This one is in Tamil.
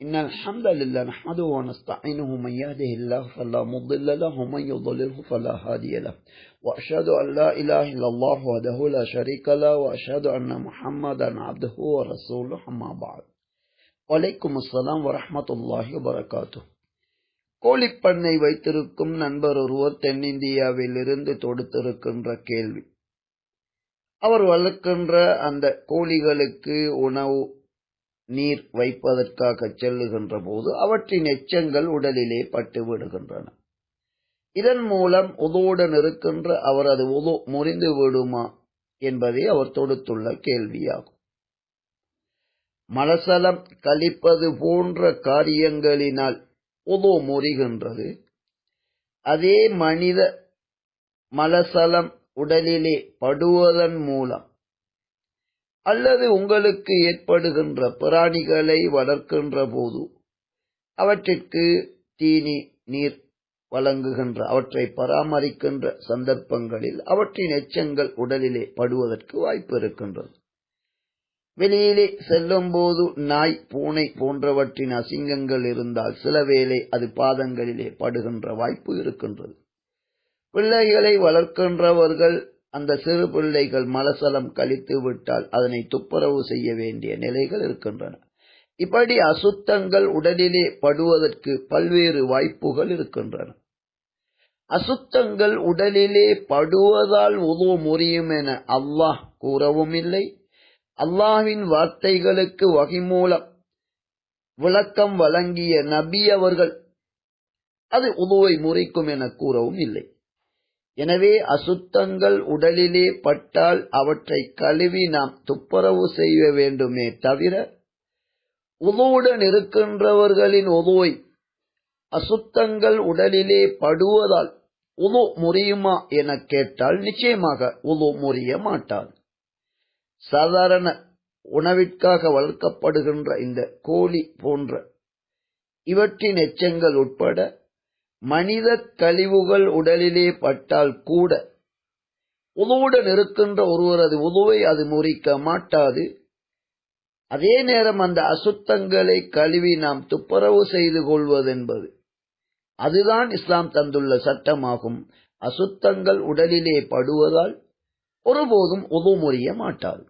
إن الحمد لله نحمده ونستعينه من يهده الله فلا مضل له ومن يضلله فلا هادي له وأشهد أن لا إله إلا الله وحده لا شريك له وأشهد أن محمدا عبده ورسوله أما بعد வலைக்கும் அஸ்லாம் வரமத்துல்லாஹி வரகாத்து கோழிப்பண்ணை வைத்திருக்கும் நண்பர் ஒருவர் தென்னிந்தியாவில் இருந்து தொடுத்திருக்கின்ற கேள்வி அவர் வளர்க்கின்ற அந்த கோழிகளுக்கு உணவு நீர் வைப்பதற்காக செல்லுகின்ற போது அவற்றின் எச்சங்கள் உடலிலே பட்டு விடுகின்றன. இதன் மூலம் உதவுடன் இருக்கின்ற அவரது உது முறிந்து விடுமா என்பதே அவர் தொடுத்துள்ள கேள்வியாகும். மலசலம் கழிப்பது போன்ற காரியங்களினால் உதோ முறிகின்றது. அதே மனித மலசலம் உடலிலே படுவதன் மூலம் அல்லது உங்களுக்கு ஏற்படுகின்ற பிராணிகளை வளர்க்கின்ற போது அவற்றிற்கு தீனி நீர் வழங்குகின்ற அவற்றை பராமரிக்கின்ற சந்தர்ப்பங்களில் அவற்றின் எச்சங்கள் உடலிலே படுவதற்கு வாய்ப்பு இருக்கின்றது. வெளியிலே செல்லும் போது நாய் பூனை போன்றவற்றின் அசிங்கங்கள் இருந்தால் சில வேளை அது பாதங்களிலே படுகின்ற வாய்ப்பு இருக்கின்றது. பிள்ளைகளை வளர்க்கின்றவர்கள் அந்த சிறு பிள்ளைகள் மலசலம் கழித்து விட்டால் அதனை துப்புரவு செய்ய வேண்டிய நிலைகள் இருக்கின்றன. இப்படி அசுத்தங்கள் உடலிலே படுவதற்கு பல்வேறு வாய்ப்புகள் இருக்கின்றன. அசுத்தங்கள் உடலிலே படுவதால் உதவு முறியும் என அல்லாஹ் கூறவும் இல்லை அல்லாஹின் வார்த்தைகளுக்கு வகை மூலம் விளக்கம் வழங்கிய நபி அவர்கள் அது உதவை முறிக்கும் என கூறவும் இல்லை எனவே அசுத்தங்கள் உடலிலே பட்டால் அவற்றை கழுவி நாம் துப்புரவு செய்ய வேண்டுமே தவிர உதவுடன் இருக்கின்றவர்களின் உதவை அசுத்தங்கள் உடலிலே படுவதால் உது முறியுமா என கேட்டால் நிச்சயமாக உது முறிய மாட்டாது. சாதாரண உணவிற்காக வளர்க்கப்படுகின்ற இந்த கோழி போன்ற இவற்றின் எச்சங்கள் உட்பட மனித கழிவுகள் உடலிலே பட்டால் கூட உதவுடன் இருக்கின்ற ஒருவரது உதவை அது முறிக்க மாட்டாது. அதே நேரம் அந்த அசுத்தங்களை கழுவி நாம் துப்புரவு செய்து கொள்வதென்பது அதுதான் இஸ்லாம் தந்துள்ள சட்டமாகும். அசுத்தங்கள் உடலிலே படுவதால் ஒருபோதும் உது முறிய மாட்டாது.